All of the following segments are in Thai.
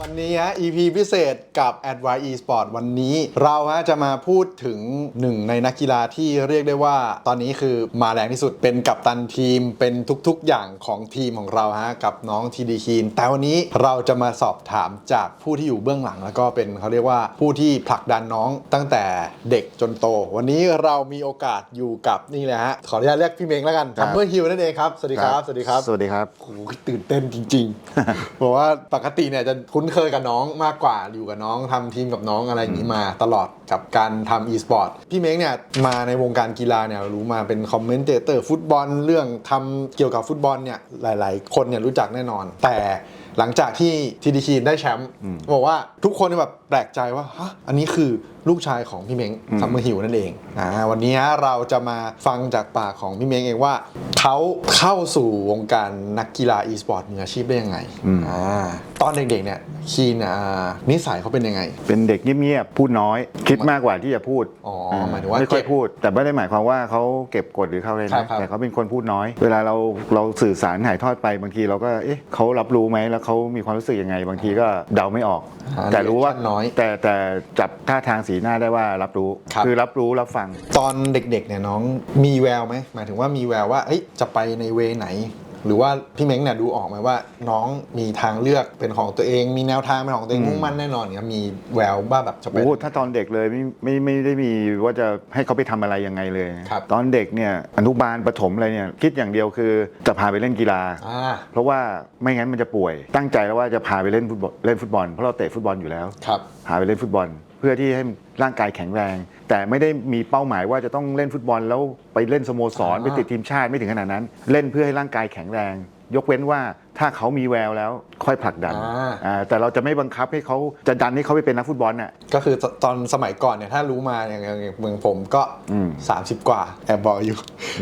วันนี้ฮะ EP พิเศษกับ a d v i eSport วันนี้ เราฮะจะมาพูดถึงหนึ่งในนักกีฬาที่เรียกได้ว่า ตอนนี้คือมาแรงที่สุดเป็นกัปตันทีม เป็นทุกๆอย่างของทีมของเราฮะกับน้องทีดีคีนแต่วันนี้เราจะมาสอบถามจากผู้ที่อยู่เบื้องหลัง แล้วก็เป็นเขาเรียกว่าผู้ที่ผลักดันน้องตั้งแต่เด็กจนโต วันนี้เรามีโอกาสอยู่กับนี่เลยฮะขออนุญาตเรียกพี่เมงแล้วกันครับทัมเมอร์ฮิลนั่นเองครับสวัสดีครับสวัสดีครับสวัสดีครับโอ้โหตื่นเต้นจริงๆเพราะว่าปกติเนี่ยจะคุ้นเคยกับน้องมากกว่าอยู่กับน้องทำทีมกับน้องอะไรอย่างนี้มาตลอดกับการทำ e-sport พี่เม้งเนี่ยมาในวงการกีฬาเนี่ยรู้มาเป็นคอมเมนเตเตอร์ฟุตบอลเรื่องทำเกี่ยวกับฟุตบอลเนี่ยหลาย ๆ คนเนี่ยรู้จักแน่นอน แต่หลังจากที่ทีดีคีนได้แชมป์บอกว่าทุกคนเนี่ยแบบแปลกใจว่าฮะอันนี้คือลูกชายของพี่เม้งซัมเมอร์ฮิลนั่นเองอ่าวันนี้ฮะเราจะมาฟังจากปากของพี่เม้งเองว่าเขาเข้าสู่วงการนักกีฬา e-sport มืออาชีพได้ยังไงอ่าตอนเด็กๆเนี่ยคีนอ่านิสัยเขาเป็นยังไง เป็นเด็กเงียบๆพูดน้อย คิดมากกว่าที่จะพูดอ๋อหมายถึงว่าไม่ค่อยเก็บพูด แต่ไม่ได้หมายความว่าเขาเก็บกดหรือเขาอะไรครันะบครับแต่เขาเป็นคนพูดน้อย เวลาเราเราสื่อสารถ่ายทอดไปบางทีเราก็เอ๊ะเขารับรู้ไหมแล้วเขามีความรู้สึกยังไง บางทีก็เดาไม่ออกอ่าแต่รู้ว่า reaction น้อย แต่แต่จับท่าทางสีหน้าได้ว่ารับรู้ครับ อรับรู้รับฟัง ตอนเด็กๆเนี่ยน้องมีแววไหมหมายถึงว่ามีแววว่าเอ้ยจะไปในเวไหน หรือว่าพี่เม้งเนี่ยดูออกไหมว่า น้องมีทางเลือกเป็นของตัวเอง มีแนวทางเป็นของตัวเองมุ่งมั่นแน่นอนเนี่ยมีแววว่าแบบจะไป โอ้ถ้าตอนเด็กเลยไม่ไม่ไม่ได้มีว่าจะให้เขาไปทำอะไรยังไงเลย ครับ ตอนเด็กเนี่ยอนุบาลประถมอะไรเนี่ยคิดอย่างเดียวคือจะพาไปเล่นกีฬา อ่าเพราะว่าไม่งั้นมันจะป่วย ตั้งใจแล้วว่าจะพาไปเล่นฟุตบอลเล่นฟุตบอลเพราะเราเตะฟุตบอลอยู่แล้ว ครับ พาไปเล่นฟุตบอลเพื่อที่ให้ร่างกายแข็งแรง แต่ไม่ได้มีเป้าหมายว่าจะต้องเล่นฟุตบอลแล้วไปเล่นสโมสรอ่าไปติดทีมชาติไม่ถึงขนาดนั้น เล่นเพื่อให้ร่างกายแข็งแรง ยกเว้นว่าถ้าเขามีแววแล้ว ค่อยผลักดันอ่า อ่าแต่เราจะไม่บังคับให้เขาจะดันให้เขาไปเป็นนักฟุตบอลน่ะ ก็คือตตอนสมัยก่อนเนี่ยถ้ารู้มาอย่างอย่างอย่างเมืองผมก็ อืม30 กว่าแอบบอกอยู่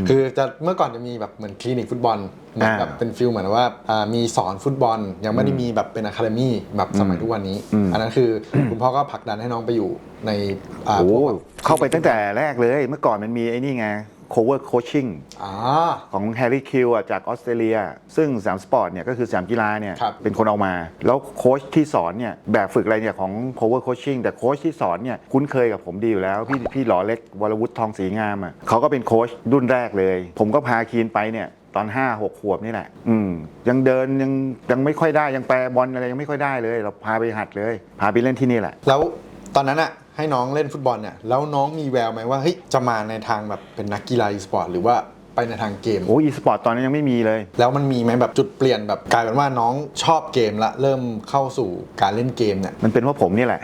คือจะเมื่อก่อนจะมีแบบเหมือนคลินิกฟุตบอลเหมือนอ่า แบบเป็นฟิลเหมือนว่าอ่ามีสอนฟุตบอล ยังไม่ได้มีแบบเป็นอะคาเดมี่แบบสมัยทุกวันนี้อืมอันนั้นคือคุณพ่อก็ผลักดันให้น้องไปอยู่ในอ่าโอ้พวกแบบเข้าไปตั้งแต่แรกเลย เมื่อก่อนมันมีไอ้นี่ไง cover coaching อ่า ของแฮร์รี่คิวจากออสเตรเลีย ซึ่งสามสปอร์ตเนี่ยก็คือสามกีฬาเนี่ยครับเป็นคนเอามา แล้วโค้ชที่สอนเนี่ยแบบฝึกอะไรเนี่ยของ power coaching แต่โค้ชที่สอนเนี่ยคุ้นเคยกับผมดีอยู่แล้ว พี่พี่หลอเล็กวรวุฒิทองศรีงามอะเขาก็เป็นโค้ชรุ่นแรกเลย ผมก็พาคีนไปเนี่ยตอน 5 6 ขวบนี่แหละ อืมยังเดินยังยังไม่ค่อยได้ยังแปรบอลอะไรยังไม่ค่อยได้เลย เราพาไปหัดเลย พาไปเล่นที่นี่แหละ แล้วตอนนั้นอะ ให้น้องเล่นฟุตบอลเนี่ยแล้วน้องมีแววไหมว่าเฮ้ยจะมาในทางแบบเป็นนักกีฬาอีสปอร์ตหรือว่าไปในทางเกม โอ้อีสปอร์ตตอนนั้นยังไม่มีเลย แล้วมันมีไหมแบบจุดเปลี่ยนแบบกลายเป็นว่าน้องชอบเกมละเริ่มเข้าสู่การเล่นเกมเนี่ย มันเป็นว่าผมนี่แหละ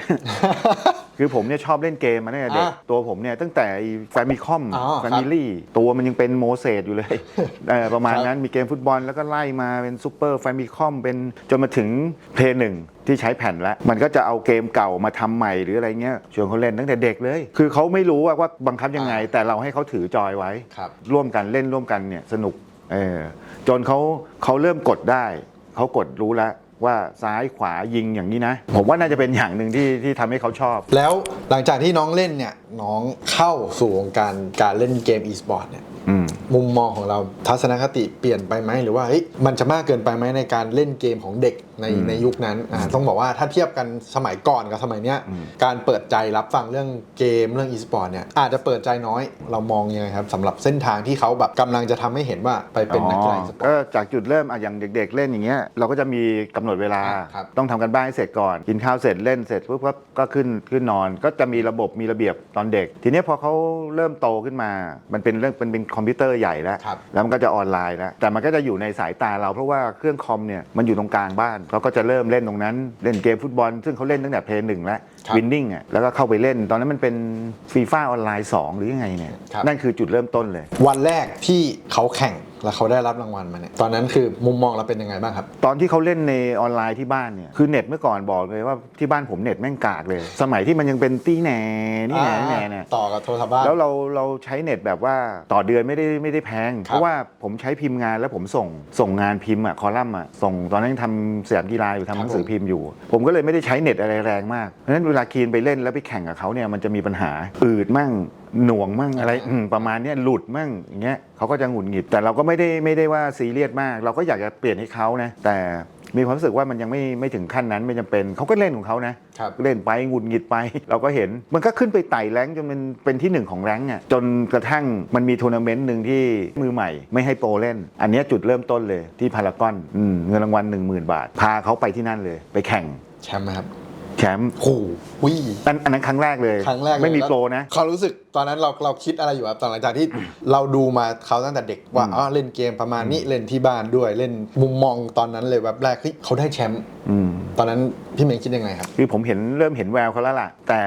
คือผมเนี่ยชอบเล่นเกมมาตั้งแต่เด็ก อะตัวผมเนี่ยตั้งแต่แฟมิคอมอ๋อแฟมิลี่ตัวมันยังเป็นโมเสสอยู่เลย เออประมาณครับ นั้นมีเกมฟุตบอลแล้วก็ไล่มาเป็นซูเปอร์แฟมิคอมเป็นจนมาถึงเพย์หนึ่ง ที่ใช้แผ่นแล้ว มันก็จะเอาเกมเก่ามาทำใหม่หรืออะไรเงี้ยชวนเขาเล่นตั้งแต่เด็กเลย คือเขาไม่รู้ว่าว่าบังคับยังไง แต่เราให้เขาถือจอยไว้ครับร่วมกันเล่นร่วมกันเนี่ยสนุกเออจนเขาเขาเริ่มกดได้ เขากดรู้แล้วว่าซ้ายขวายิงอย่างนี้นะ ผมว่าน่าจะเป็นอย่างหนึ่งที่ที่ทำให้เขาชอบ แล้วหลังจากที่น้องเล่นเนี่ยน้องเข้าสู่วงการการเล่นเกม e-sport เนี่ยอืมมุมมองของเราทัศนคติเปลี่ยนไปไหมหรือว่าเฮ้ยมันจะมากเกินไปไหมในการเล่นเกมของเด็กในอืมในยุคนั้นอ่าต้องบอกว่าถ้าเทียบกันสมัยก่อนกับสมัยเนี้ยอืมการเปิดใจรับฟังเรื่องเกมเรื่อง e-sport เนี่ยอาจจะเปิดใจน้อยเรามองยังไงครับสำหรับเส้นทางที่เขาแบบกำลังจะทำให้เห็นว่าไปเป็นนักกีฬา e-sport ก็จากจุดเริ่มอะอย่างเด็ก ๆ เล่นอย่างเงี้ยเราก็จะมีกำหนดเวลาอะครับต้องทำกันบ้านให้เสร็จก่อน กินข้าวเสร็จเล่นเสร็จปุ๊บก็ก็ขึ้นขึ้นนอน ก็จะมีระบบมีระเบียบตอนเด็ก ทีเนี้ยพอเขาเริ่มโตขึ้นมา มันเป็นเรื่องเป็นเป็นคอมพิวเตอร์ใหญ่แล้ว ครับ แล้วมันก็จะออนไลน์แล้ว แต่มันก็จะอยู่ในสายตาเราเพราะว่าเครื่องคอมเนี่ยมันอยู่ตรงกลางบ้านเขาก็จะเริ่มเล่นตรงนั้น เล่นเกมฟุตบอล ซึ่งเขาเล่นตั้งแต่เพลย์หนึ่งแล้วครับ วินนิ่งอะแล้วก็เข้าไปเล่น ตอนนั้นมันเป็นฟีฟ่าออนไลน์2หรือยังไงเนี่ยครับ นั่นคือจุดเริ่มต้นเลย วันแรกที่เขาแข่งแล้วเขาได้รับรางวัลมาเนี่ยตอนนั้นคือมุมมองเราเป็นยังไงบ้างครับ ตอนที่เขาเล่นในออนไลน์ที่บ้านเนี่ยคือเน็ตเมื่อก่อนบอกเลยว่าที่บ้านผมเน็ตแม่งกากเลย สมัยที่มันยังเป็นตี้แหน่นี่แหน่นี่แหน่เนี่ย ต่อกับโทรศัพท์บ้าน แล้วเราเราใช้เน็ตแบบว่าต่อเดือนไม่ได้ไม่ได้แพงครับเพราะว่าผมใช้พิมพ์งานแล้วผมส่งส่งงานพิมพ์อะคอลัมน์อะส่งตอนนั้นยังทำสยามกีฬาอยู่ทำหนังสือพิมพ์อยู่ ผมก็เลยไม่ได้ใช้เน็ตอะไรแรงมากเพราะฉะนั้นเวลาคีนไปเล่นแล้วไปแข่งกับเขาเนี่ยมันจะมีปัญหาอืดมั่งหน่วงมั่งอะไรอืมประมาณเนี้ยหลุดมั่งอย่างเงี้ยเขาก็จะหงุดหงิด แต่เราก็ไม่ได้ไม่ได้ว่าซีเรียสมาก เราก็อยากจะเปลี่ยนให้เขานะแต่มีความรู้สึกว่ามันยังไม่ไม่ถึงขั้นนั้นไม่จำเป็นเขาก็เล่นของเขานะครับเล่นไปหงุดหงิดไป เราก็เห็นมันก็ขึ้นไปไต่แรงค์จนมันเป็นที่หนึ่งของแรงค์อะจนกระทั่งมันมีทัวร์นาเมนต์หนึ่งที่มือใหม่ ไม่ให้โปรเล่น อันเนี้ยจุดเริ่มต้นเลยที่พารากอนอืมเงินรางวัล 1 0,000 บาท พาเขาไปที่นั่นเลย ไปแข่งแชมป์ไหมครับ แชมป์โอ้โหวิอันอันนั้นครั้งแรกเลยครั้งแรกเลยไม่มีแล้วโปรนะความรู้สึกตอนนั้นเราเราคิดอะไรอยู่ครับตอนหลังจากที่เราดูมาเขาตั้งแต่เด็กว่าอืมอ๋อเล่นเกมประมาณนี้เล่นที่บ้านด้วยเล่นมุมมองตอนนั้นเลยแบบแรกเฮ้ยเขาได้แชมป์อืม ตอนนั้นพี่เมย์คิดยังไงครับ คือผมเห็นเริ่มเห็นแววเขาแล้วล่ะ แต่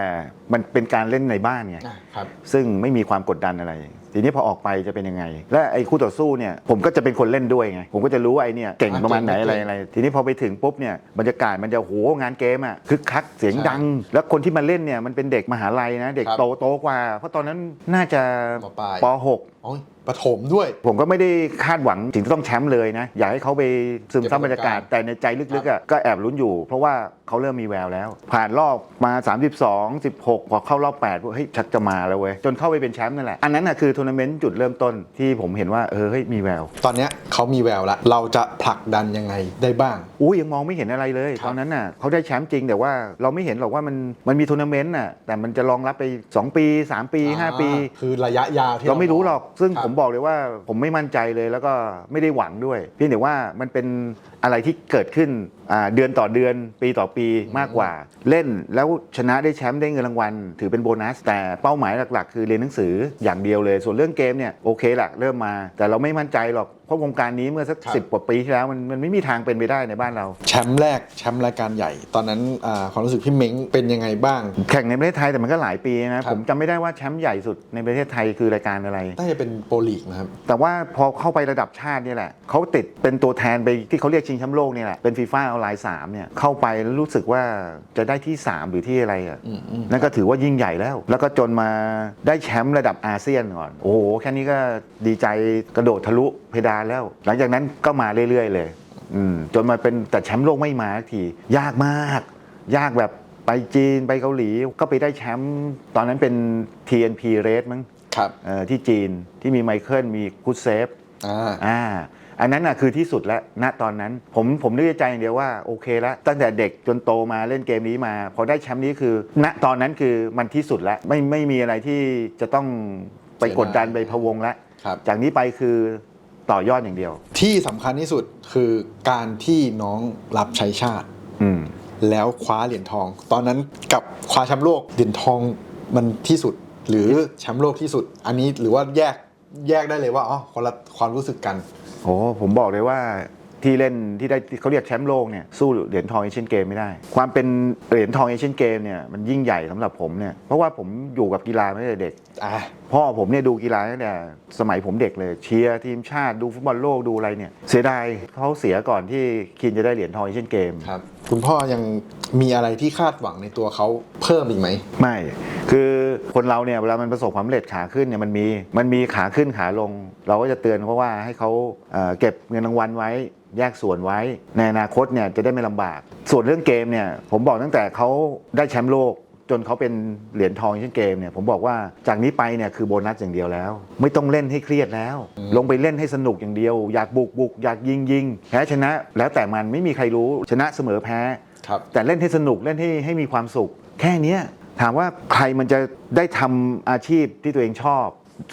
มันเป็นการเล่นในบ้านไงอะครับซึ่งไม่มีความกดดันอะไร ทีนี้พอออกไปจะเป็นยังไง และไอ้คู่ต่อสู้เนี่ยผมก็จะเป็นคนเล่นด้วยไง ผมก็จะรู้ว่าไอ้เนี่ยเก่งอะประมาณไหนเก่งอะไรเก่งอะไร ทีนี้พอไปถึงปุ๊บเนี่ยบรรยากาศมันจะโหงานเกมอะคึกคักเสียงใช่ดัง แล้วคนที่มาเล่นเนี่ยมันเป็นเด็กมหาลัยนะ เด็กครับโตโตกว่า เพราะตอนนั้นน่าจะมปลายป .6 โอ้ยปฐมด้วย ผมก็ไม่ได้คาดหวังถึงจะต้องแชมป์เลยนะ อยากให้เขาไปซึมซับบรรยากาศ แต่ในใจลึกๆอะก็แอบลุ้นอยู่ เพราะว่าเขาเริ่มมีแววแล้ว ผ่านรอบมา 32 16 พอเข้ารอบ8ว่าเฮ้ยชักจะมาแล้วเว้ย จนเข้าไปเป็นแชมป์นั่นแหละ อันนั้นน่ะคือทัวร์นาเมนต์จุดเริ่มต้นที่ผมเห็นว่าเออเฮ้ยมีแวว ตอนเนี้ยเขามีแววละเราจะผลักดันยังไงได้บ้างอุ้ยยังมองไม่เห็นอะไรเลยครับตอนนั้นน่ะเขาได้แชมป์จริงแต่ว่าเราไม่เห็นหรอกว่ามันมันมีทัวร์นาเมนต์น่ะแต่มันจะรองรับไป 2 ปี 3 ปี 5 ปีอ่าคือระยะยาวที่เราไม่รู้หรอกซึ่งครับผมบอกเลยว่าผมไม่มั่นใจเลยแล้วก็ไม่ได้หวังด้วยเพียงแต่ว่ามันเป็นอะไรที่เกิดขึ้นอ่า เดือนต่อเดือนปีต่อปีมากกว่า เล่นแล้วชนะได้แชมป์ได้เงินรางวัล ถือเป็นโบนัส แต่เป้าหมายหลักๆ คือเรียนหนังสืออย่างเดียวเลย ส่วนเรื่องเกมเนี่ยโอเคแหละเริ่มมา แต่เราไม่มั่นใจหรอกเพราะวงการนี้เมื่อสักครับสิบกว่าปีที่แล้วมันมันไม่มีทางเป็นไปได้ในบ้านเรา แชมป์แรกแชมป์รายการใหญ่ ตอนนั้นอ่าความรู้สึกพี่เม้งเป็นยังไงบ้าง แข่งในประเทศไทยแต่มันก็หลายปีนะครับผมจำไม่ได้ว่าแชมป์ใหญ่สุดในประเทศไทยคือรายการอะไรน่าจะเป็นโปรลีกนะครับแต่ว่าพอเข้าไประดับชาติเนี่ยแหละเขาติดเป็นตัวแทนไปที่เขาเรียกชิงแชมป์โลกเนี่ยแหละเป็นฟีฟ่าออนไลน์สามเนี่ยเข้าไปแล้วรู้สึกว่าจะได้ที่ 3 หรือที่อะไรอะอืมอืมนั่นก็ถือว่ายิ่งใหญ่แล้ว แล้วก็จนมาได้แชมป์ระดับอาเซียนก่อน โอ้โห แค่นี้ก็ดีใจกระโดดทะลุเพดานแล้ว หลังจากนั้นก็มาเรื่อย ๆ เลยอืมจนมาเป็นแต่แชมป์โลกไม่มาสักที ยากมาก ยากแบบไปจีนไปเกาหลีก็ไปได้แชมป์ตอนนั้นเป็น TNP Race มั้งครับเอ่อที่จีนที่มีไมเคิลมีคุดเซฟอ่า อ่าอันนั้นน่ะคือที่สุดแล้วณตอนนั้น ผมผมนึกในใจอย่างเดียวว่าโอเคแล้วตั้งแต่เด็กจนโตมาเล่นเกมนี้มาพอได้แชมป์นี้คือ ณตอนนั้นคือมันที่สุดแล้วไม่ไม่มีอะไรที่จะต้องไปกดดันไปพะวงแล้วครับ จากนี้ไปคือต่อยอดอย่างเดียว ที่สำคัญที่สุดคือการที่น้องรับใช้ชาติ อืม แล้วคว้าเหรียญทอง ตอนนั้นกับคว้าแชมป์โลกเหรียญทองมันที่สุด หรือแชมป์โลกที่สุด อันนี้หรือว่าแยก แยกได้เลยว่าอ๋อคนละความรู้สึกกัน โอ้ผมบอกเลยว่าที่เล่นที่ได้ที่เขาเรียกแชมป์โลกเนี่ยสู้เหรียญทองเอเชียนเกมไม่ได้ ความเป็นเหรียญทองเอเชียนเกมเนี่ยมันยิ่งใหญ่สำหรับผมเนี่ยเพราะว่าผมอยู่กับกีฬามาตั้งแต่เด็กอ่าพ่อผมเนี่ยดูกีฬาตั้งแต่สมัยผมเด็กเลยเชียร์ทีมชาติดูฟุตบอลโลกดูอะไรเนี่ยเสียดายเขาเสียก่อนที่คินจะได้เหรียญทองเอเชียนเกมครับคุณพ่อยังมีอะไรที่คาดหวังในตัวเขาเพิ่มอีกไหมไม่ คือคนเราเนี่ยเวลามันประสบความสำเร็จขาขึ้นเนี่ยมันมีมันมีขาขึ้นขาลง เราก็จะเตือนเขาว่าให้เขาเอ่อเก็บเงินรางวัลไว้ แยกส่วนไว้ ในอนาคตเนี่ยจะได้ไม่ลำบาก ส่วนเรื่องเกมเนี่ยผมบอกตั้งแต่เขาได้แชมป์โลก จนเขาเป็นเหรียญทองเช่นเกมเนี่ยผมบอกว่าจากนี้ไปเนี่ยคือโบนัสอย่างเดียวแล้ว ไม่ต้องเล่นให้เครียดแล้วอืมลงไปเล่นให้สนุกอย่างเดียว อยากบุกบุกอยากยิงยิงแพ้ชนะแล้วแต่มันไม่มีใครรู้ชนะเสมอแพ้ ครับ แต่เล่นให้สนุกเล่นให้ให้มีความสุข แค่เนี้ย ถามว่าใครมันจะได้ทำอาชีพที่ตัวเองชอบ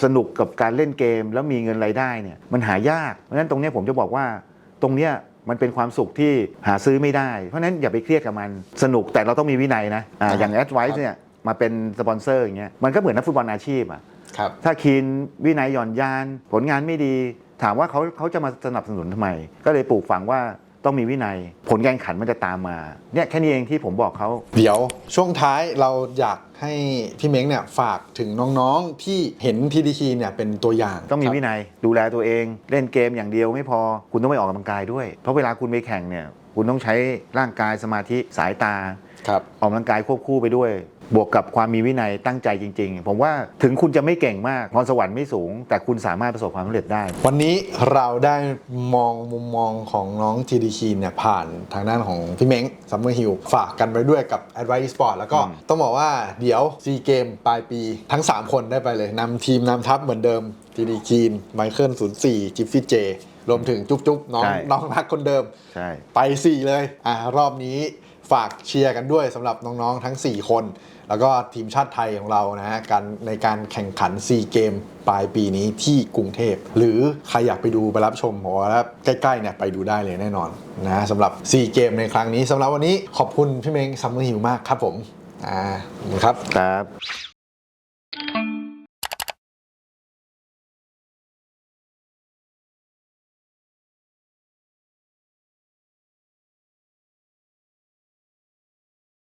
สนุกกับการเล่นเกม แล้วมีเงินรายได้เนี่ยมันหายาก เพราะฉะนั้นตรงเนี้ยผมจะบอกว่าตรงเนี้ยมันเป็นความสุขที่หาซื้อไม่ได้ เพราะฉะนั้นอย่าไปเครียดกับมันสนุกแต่เราต้องมีวินัยนะอ่าอย่างแอดไวครับซ์เนี่ยมาเป็นสปอนเซอร์อย่างเงี้ยมันก็เหมือนนักฟุตบอลอาชีพอะครับถ้าคีนวินัยหย่อนยาน ผลงานไม่ดี ถามว่าเขาเขาจะมาสนับสนุนทำไม ก็เลยปลูกฝังว่า ต้องมีวินัย ผลการแข่งขันมันจะตามมาเนี่ยแค่นี้เองที่ผมบอกเขา เดี๋ยวช่วงท้ายเราอยากให้พี่เม้งเนี่ยฝากถึงน้องๆที่เห็นพีดีคีเนี่ยเป็นตัวอย่างต้องมีครับวินัยดูแลตัวเอง เล่นเกมอย่างเดียวไม่พอ คุณต้องไปออกกำลังกายด้วย เพราะเวลาคุณไปแข่งเนี่ยคุณต้องใช้ร่างกายสมาธิสายตาครับออกกำลังกายควบคู่ไปด้วย บวกกับความมีวินัยตั้งใจจริง ๆ ผมว่าถึงคุณจะไม่เก่งมากพรสวรรค์ไม่สูง แต่คุณสามารถประสบความสำเร็จได้ วันนี้เราได้มองมุมมองของน้องทีดีคีเนี่ยผ่านทางด้านของพี่เม้งซัมเมอร์ฮิลฝากกันไปด้วยกับ Advice Sport แล้วก็ต้องบอกว่าเดี๋ยวซีเกมปลายปีทั้ง 3 คนได้ไปเลยนำทีมนำทัพเหมือนเดิมทีดีคีนไมเคิล04จิฟฟี่เจรวมถึงจุ๊บจุ๊บน้องใช่น้องรักคนเดิมใช่ไป 4 เลยอ่ารอบนี้ฝากเชียร์กันด้วยสำหรับน้องๆทั้ง 4 คน แล้วก็ทีมชาติไทยของเรานะฮะการในการแข่งขันซีเกมปลายปีนี้ที่กรุงเทพ หรือใครอยากไปดูไปรับชมผมว่าใกล้ๆเนี่ยไปดูได้เลยแน่นอนนะสำหรับซีเกมในครั้งนี้สำหรับวันนี้ขอบคุณพี่เม้งซัมเมอร์ฮิวมากครับผมอ่าครับครับ